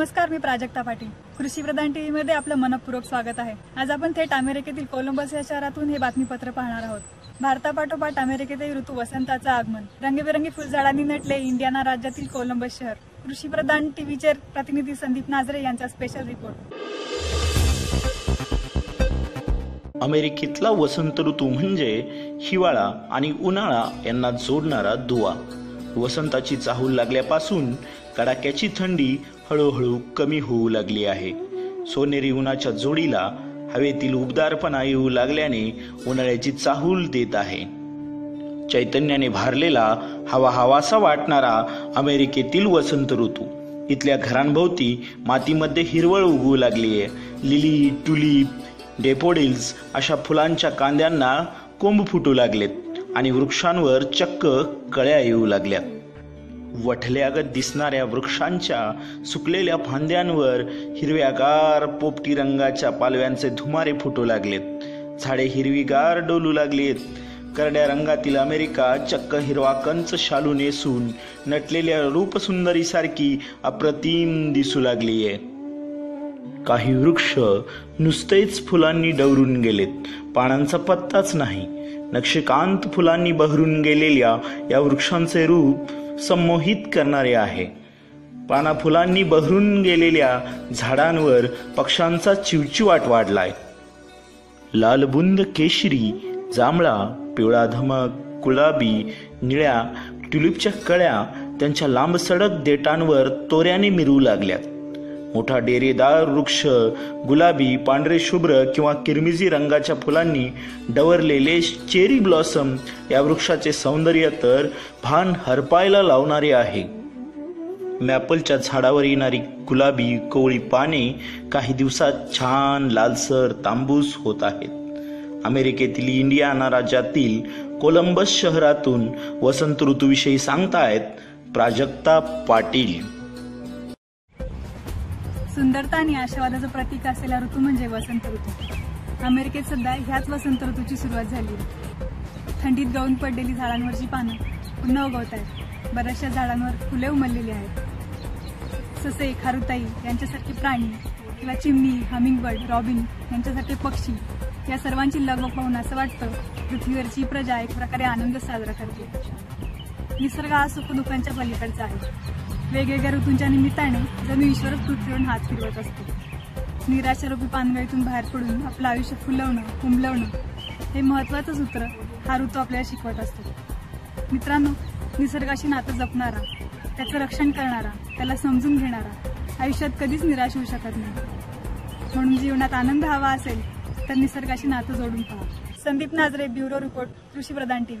नमस्कार मी प्राजक्ता पाटील. कृषी प्रधान टीव्ही मध्ये आपलं मनपूर्वक स्वागत आहे. आज आपण थेट अमेरिकेतील कोलंबस या शहरातून हे बातमीपत्र पाहणार आहोत. भारतापाठोपाठ अमेरिकेतही ऋतू वसंताचं आगमन. रंगीबेरंगी फुलझाडांनी नटले इंडियाना राज्यातील कोलंबस शहर. कृषी प्रधान टीव्हीचे प्रतिनिधी संदीप नाजरे यांचा स्पेशल रिपोर्ट अमेरिकेतला वसंत ऋतू म्हणजे हिवाळा आणि उन्हाळा यांना जोडणारा दुवा वसंताची चाहूल लागल्यापासून कडाक्याची थंडी हळूहळू कमी होऊ लागली आहे. सोनेरी उन्हाच्या जोडीला हवेतील उबदारपणा येऊ लागल्याने उन्हाळ्याची चाहूल देत आहे. चैतन्याने भारलेला हवा हवासा वाटणारा अमेरिकेतील वसंत ऋतू. इथल्या घरांभोवती मातीमध्ये हिरवळ उगवू लागली आहे. लिली टुलीप डेपोडिल्स अशा फुलांच्या कांद्यांना कोंब फुटू लागलेत आणि वृक्षांवर चक्क कळ्या येऊ लागल्यात. वठल्यागत दिसणाऱ्या वृक्षांच्या सुकलेल्या फांद्यांवर हिरव्यागार पोपटी रंगाच्या पालव्यांचे धुमारे फुटू लागलेत. झाडे हिरवीगार डोलू लागलीत. करड्या रंगातील अमेरिका चक्क हिरवा कंच शालू नेसून नटलेल्या रूपसुंदरीसारखी अप्रतिम दिसू लागली आहे काही वृक्ष नुसतेच फुलांनी डवरून गेलेत. पानांचा पत्ताच नाही. नक्षकांत फुलांनी बहरून गेलेल्या या वृक्षांचे रूप संमोहित करणारे आहे. पाना फुलांनी बहरून गेलेल्या झाडांवर पक्ष्यांचा चिवचिवाट वाढलाय. लालबुंद केशरी जांभळा पिवळा धमक गुलाबी निळ्या ट्युलिपच्या कळ्या त्यांच्या लांबसडक देटांवर तोऱ्याने मिरू लागल्यात. मोठा डेरेदार वृक्ष गुलाबी पांढरे शुभ्र किंवा किरमिजी रंगाच्या फुलांनी डवरलेले चेरी ब्लॉसम. या वृक्षाचे सौंदर्य तर भान हरपायला लावणारे आहे. मॅपलच्या झाडावर येणारी गुलाबी कोवळी पाने काही दिवसात छान लालसर तांबूस होत आहेत. अमेरिकेतील इंडियाना राज्यातील कोलंबस शहरातून वसंत ऋतूविषयी सांगतायत प्राजक्ता पाटील. सुंदरता आणि आशावादाचं प्रतीक असलेला ऋतू म्हणजे वसंत ऋतू. अमेरिकेत सध्या ह्याच वसंत ऋतूची सुरुवात झाली. थंडीत गळून पडलेली झाडांवरची पानं पुन्हा उगवत आहेत बऱ्याचशा झाडांवर फुले उमललेली आहेत. ससे खारुताई यांच्यासारखे प्राणी किंवा चिमणी हमिंगबर्ड रॉबिन यांच्यासारखे पक्षी या सर्वांची लगबग पाहून असं वाटतं पृथ्वीवरची प्रजा एक प्रकारे आनंद साजरा करते. निसर्ग हा सुखदुःखांच्या पलीकडचा आहे. वेगवेगळ्या ऋतूंच्या निमित्ताने जणू ईश्वरच पृथ्वीवरून हात फिरवत असतो. निराशारूपी पानगळीतून बाहेर पडून आपलं आयुष्य फुलवणं कुंबलवणं हे महत्वाचं सूत्र हा ऋतू आपल्याला शिकवत असतो. मित्रांनो निसर्गाशी नातं जपणारा त्याचं रक्षण करणारा त्याला समजून घेणारा आयुष्यात कधीच निराश होऊ शकत नाही. म्हणून जीवनात आनंद हवा असेल तर निसर्गाशी नातं जोडून पहा. संदीप नाजरे ब्युरो रिपोर्ट कृषी प्रधान टीव्ही.